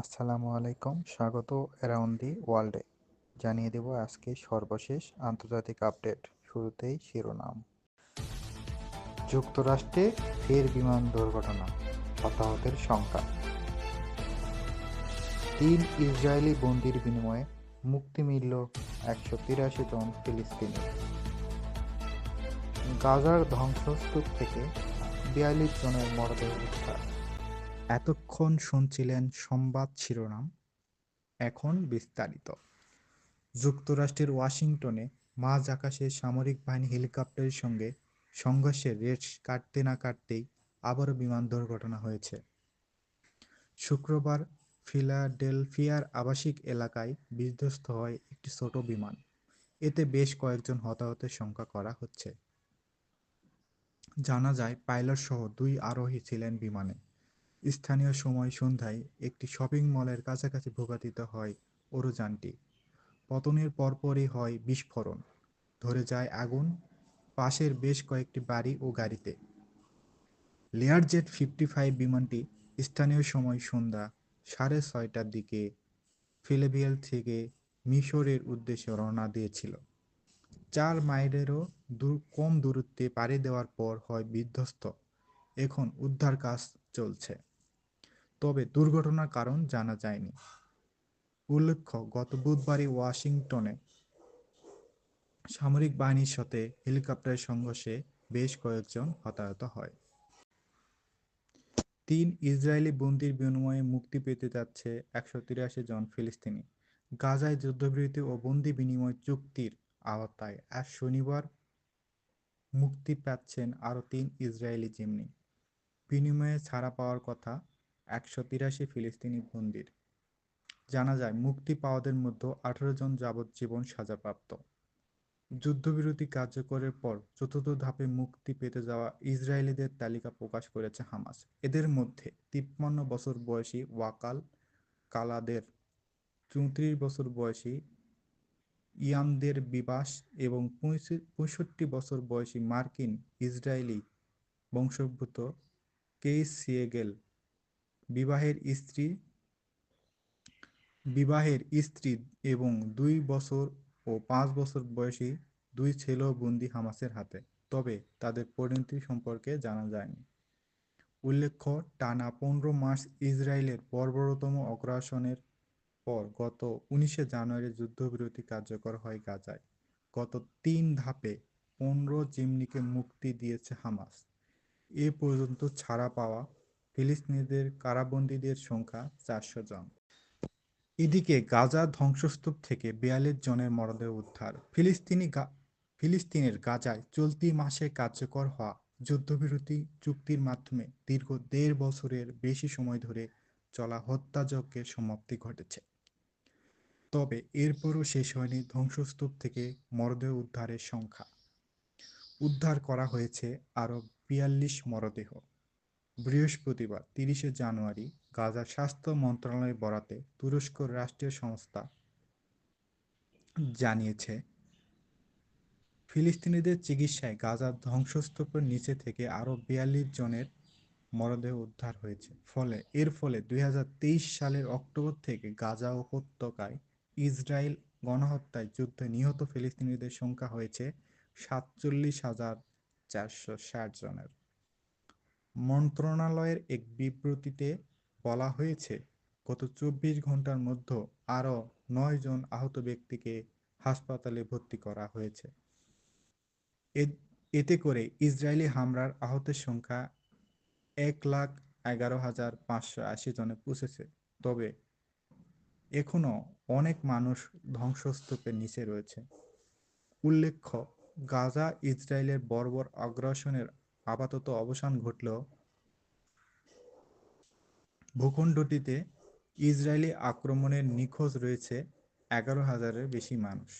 আসসালামু আলাইকুম। স্বাগত অ্যারাউন্ড দি ওয়ার্ল্ডে জানিয়ে দেব আজকে সর্বশেষ আন্তর্জাতিক আপডেট। শুরুতেই শিরোনাম। যুক্তরাষ্ট্রে ফের বিমান দুর্ঘটনা, হতাহতের সংখ্যা। তিন ইসরায়েলি বন্দির বিনিময়ে মুক্তি মিলল একশো তিরাশি জন ফিলিস্তিনি। গাজার ধ্বংসস্তূপ থেকে বিয়াল্লিশ জনের মরদেহ উদ্ধার। এতক্ষণ শুনছিলেন সংবাদ শিরোনাম, এখন বিস্তারিত। যুক্তরাষ্ট্রের ওয়াশিংটনে মাঝ আকাশে সামরিক বাহিনী হেলিকপ্টারের সঙ্গে সংঘর্ষের রেস কাটতে না কাটতেই আবারও বিমান দুর্ঘটনা হয়েছে। শুক্রবার ফিলাডেলফিয়ার আবাসিক এলাকায় বিধ্বস্ত হয় একটি ছোট বিমান। এতে বেশ কয়েকজন হতাহতের সংখ্যা করা হচ্ছে। জানা যায়, পাইলট সহ দুই আরোহী ছিলেন বিমানে। স্থানীয় সময় সন্ধ্যায় একটি শপিং মলের কাছাকাছি ভূপাতিত হয় ওরোযানটি পতনের পরপরই হয় বিস্ফোরণ। ধরে যায় আগুন, পাশের বেশ কয়েকটি বাড়ি ও গাড়িতে। লেয়ার জেট ফিফটি ফাইভ বিমানটি স্থানীয় সময় সন্ধ্যা সাড়ে ছয়টার দিকে ফিলেভিয়াল থেকে মিশরের উদ্দেশ্যে রওনা দিয়েছিল। চার মাইলেরও দূর, কম দূরত্বে পাড়ি দেওয়ার পর হয় বিধ্বস্ত। এখন উদ্ধার কাজ চলছে। তবে দুর্ঘটনার কারণ জানা যায়নি। উল্লেখ্য, গত বুধবারই ওয়াশিংটনে সামরিক বাহিনীর সাথে হেলিকপ্টারের সংঘর্ষে বেশ কয়েকজন হতাহত হয়। তিন ইসরায়েলি বন্দির বিনিময়ে মুক্তি পেতে যাচ্ছে একশো তিরাশি জন ফিলিস্তিনি। গাজায় যুদ্ধবিরতি ও বন্দি বিনিময় চুক্তির আওতায় আজ শনিবার মুক্তি পাচ্ছেন আরও তিন ইসরায়েলি জিম্মি। বিনিময়ে ছাড়া পাওয়ার কথা একশো তিরাশি ফিলিস্তিনি বন্দির। জানা যায় মুক্তি পাওয়াদের মধ্যে আঠারো জন যাবজ্জীবন সাজাপ্রাপ্ত। যুদ্ধবিরতি কার্যকরের পর চতুর্থ ধাপে মুক্তি পেতে যাওয়া ইসরায়েলিদের তালিকা প্রকাশ করেছে হামাস। এদের মধ্যে তিপ্পান্ন বছর বয়সী ওয়াকাল কালাদের, চৌত্রিশ বছর বয়সী ইয়ামদের বিবাস এবং পঁয়ষট্টি বছর বয়সী মার্কিন ইসরায়েলি বংশোদ্ভূত কেইস সিয়েগেল বিবাহের স্ত্রী বিবাহের স্ত্রী এবং দুই বছর ও পাঁচ বছর বয়সী দুই ছেলেও বন্দি হামাসের হাতে। তবে তাদের পরিণতি সম্পর্কে জানা যায়নি। উল্লেখ্য, টানা পনেরো মাস ইসরায়েলের বর্বরতম অগ্রাসনের পর গত উনিশে জানুয়ারি যুদ্ধবিরতি কার্যকর হয় গাজায়। গত তিন ধাপে পনেরো জিমনিকে মুক্তি দিয়েছে হামাস। এ পর্যন্ত ছাড়া পাওয়া ফিলিস্তিনিদের কারাবন্দীদের সংখ্যা চারশো জন। এদিকে গাজা ধ্বংসস্তূপ থেকে বিয়াল্লিশ জনের মরদেহ উদ্ধার। ফিলিস্তিনি ফিলিস্তিনের গাজায় চলতি মাসে কার্যকর হওয়া যুদ্ধবিরতি চুক্তির মাধ্যমে দীর্ঘ দেড় বছরের বেশি সময় ধরে চলা হত্যাযজ্ঞের সমাপ্তি ঘটেছে। তবে এরপরও শেষ হয়নি ধ্বংসস্তূপ থেকে মরদেহ উদ্ধারের সংখ্যা। উদ্ধার করা হয়েছে আরও বিয়াল্লিশ মরদেহ। বৃহস্পতিবার, তিরিশে জানুয়ারি গাজার স্বাস্থ্য মন্ত্রণালয় বরাতে তুরস্ক রাষ্ট্রীয় সংস্থা জানিয়েছে, ফিলিস্তিনিদের চিকিৎসায় গাজার ধ্বংসস্তূপের নিচে থেকে আরও বিয়াল্লিশ জনের মরদেহ উদ্ধার হয়েছে। ফলে, এর ফলে দুই হাজার তেইশ সালের অক্টোবর থেকে গাজা উপত্যকায় ইসরায়েল গণহত্যায় যুদ্ধে নিহত ফিলিস্তিনিদের সংখ্যা হয়েছে সাতচল্লিশ হাজার চারশো ষাট জনের। মন্ত্রণালয়ের এক বিবৃতিতে বলা হয়েছে, গত চব্বিশ ঘণ্টার মধ্যে আরও নয় জন আহত ব্যক্তিকে হাসপাতালে ভর্তি করা হয়েছে। এতে করে ইসরায়েলি হামলার আহতের সংখ্যা এক লাখ এগারো হাজার পাঁচশো আশি জনে পৌঁছেছে। তবে এখনও অনেক মানুষ ধ্বংসস্তূপের নিচে রয়েছে। উল্লেখ্য, গাজা ইসরায়েলের বর্বর আগ্রাসনের আপাতত অবসান ঘটল। ভূখণ্ডটিতে ইসরায়েলি আক্রমণের নিখোঁজ রয়েছে এগারো হাজারের বেশি মানুষ।